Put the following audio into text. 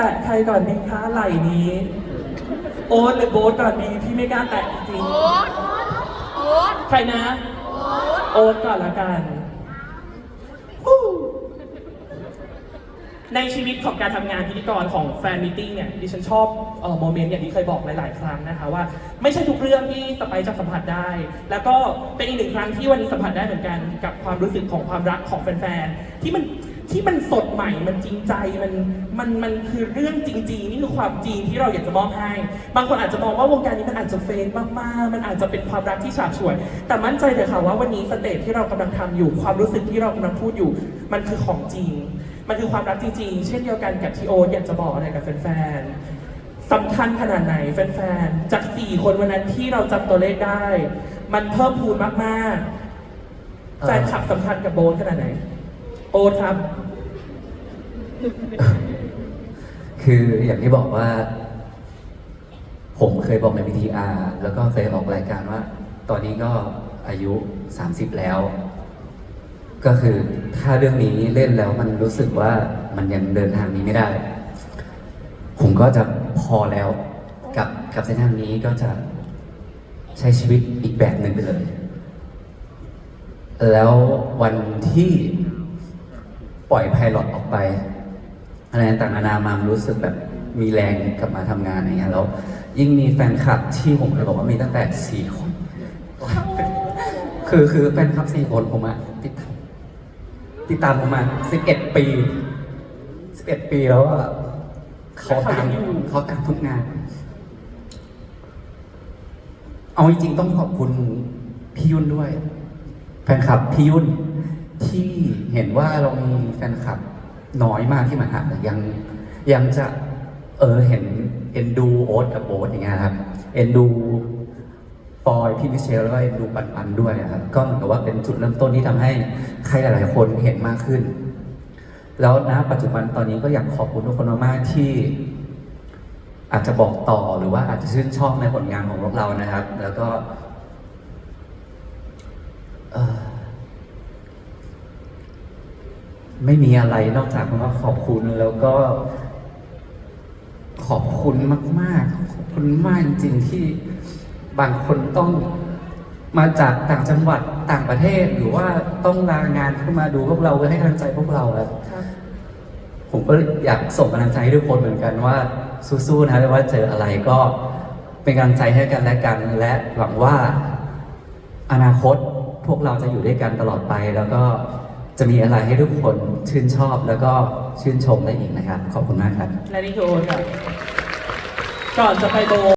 แตะใครก่อนดีคะไหล่นี้ โอ๊ตหรือโบ๊ทก่อนดีพี่ไม่กล้าแตะจริงโอ๊ตโอ๊ตๆใครนะโอ๊ตก่อนละกันฮู้ในชีวิตของการทำงานพิธีกรของแฟนมิทติ้งเนี่ยดิฉันชอบโมเมนต์อย่างที่เคยบอกหลาย ๆ ครั้งนะคะว่า ไม่ใช่ทุกเรื่องที่สไปซ์จะสัมผัสได้ แล้วก็เป็นอีกหนึ่งครั้งที่วันนี้สัมผัสได้เหมือนกันกับความรู้สึกของความรักของแฟน ๆ ที่มัน ที่มันสดใหม่มันจริงใจมันมันมันคือเรื่องจริงๆนี่คือความจริงที่เราอยากจะมอบให้ บางคนอาจจะมองว่าวงการนี้มันอาจจะเฟนมากๆ มันอาจจะเป็นความรักที่ฉาบฉวย แต่มั่นใจเลยค่ะว่าวันนี้สเตจที่เรากำลังทำอยู่ ความรู้สึกที่เรากำลังพูดอยู่ มันคือของจริง มันคือความรักจริงๆ เช่นเดียวกันกับที่โออยากจะบอกอะไรกับแฟนๆสำคัญขนาดไหนแฟนๆ จาก 4 คนวันนั้นที่เราจำตัวเลขได้ มันเพิ่มพูนมากๆแฟนคลับสำคัญกับโบ๊ทขนาดไหน โอ๊ตครับ คืออย่างที่บอกว่า ผมเคยบอกใน VTR แล้วก็เคยออกรายการว่า ตอนนี้ก็อายุ 30 แล้ว ก็คือถ้าเรื่องนี้เล่นแล้วมันรู้สึกว่ามันยังเดินทางนี้ไม่ได้ ผมก็จะพอแล้วกับกับเส้นทางนี้ก็จะใช้ชีวิตอีกแบบหนึ่งไปเลย แล้ววันที่ ปล่อยไพลอตออกไป อะไรต่างๆนานามารู้สึกแบบมีแรงกลับมาทำงานอย่างเงี้ยแล้วยิ่งมีแฟนคลับที่ผมเคยบอกว่ามีตั้งแต่สี่คนคือคือแฟนคลับสี่คนผมอะติดตามติดตามผมมาสิบเอ็ดปีสิบเอ็ดปีแล้วอะเขาตามเขายังอยู่เขาตามทุกงาน เอาจริงๆต้องขอบคุณพี่ยุ่นด้วย แฟนคลับพี่ยุ่น ที่เห็นว่าเรามีแฟนคลับน้อยมากที่มาหาแต่ยังยังจะเออเห็นเอ็นดูโอ๊ตกับโบ๊ทอย่างเงี้ยครับเอ็นดูปอยพี่มิเชลแล้วก็เอ็นดูปันปันด้วยนะครับก็เหมือนกับว่าเป็นจุดเริ่มต้นที่ทำให้ใครหลาย ๆ คนเห็นมากขึ้น แล้วณปัจจุบันตอนนี้ก็อยากขอบคุณทุกคนมากๆที่ อาจจะบอกต่อหรือว่าอาจจะชื่นชอบในผลงานของพวกเรานะครับ แล้วก็เอ่อ ไม่มีอะไรนอกจากคำว่าขอบคุณแล้วก็ ขอบคุณมาก ๆ ขอบคุณมากจริงๆที่บางคนต้องมาจากต่างจังหวัดต่างประเทศหรือว่าต้องลางานเข้ามาดูพวกเราเพื่อให้กำลังใจพวกเราครับครับผมก็อยากส่งกำลังใจให้ทุกคนเหมือนกันว่าสู้ๆนะไม่ว่าเจออะไรก็เป็นกำลังใจให้กันและกัน และหวังว่าอนาคตพวกเราจะอยู่ด้วยกันตลอดไปแล้วก็ จะมีอะไรให้ทุกคนชื่นชอบแล้วก็ชื่นชมได้อีกนะครับ ขอบคุณมากครับ และนี่คือโอ๊ตค่ะก่อนจะไปโบ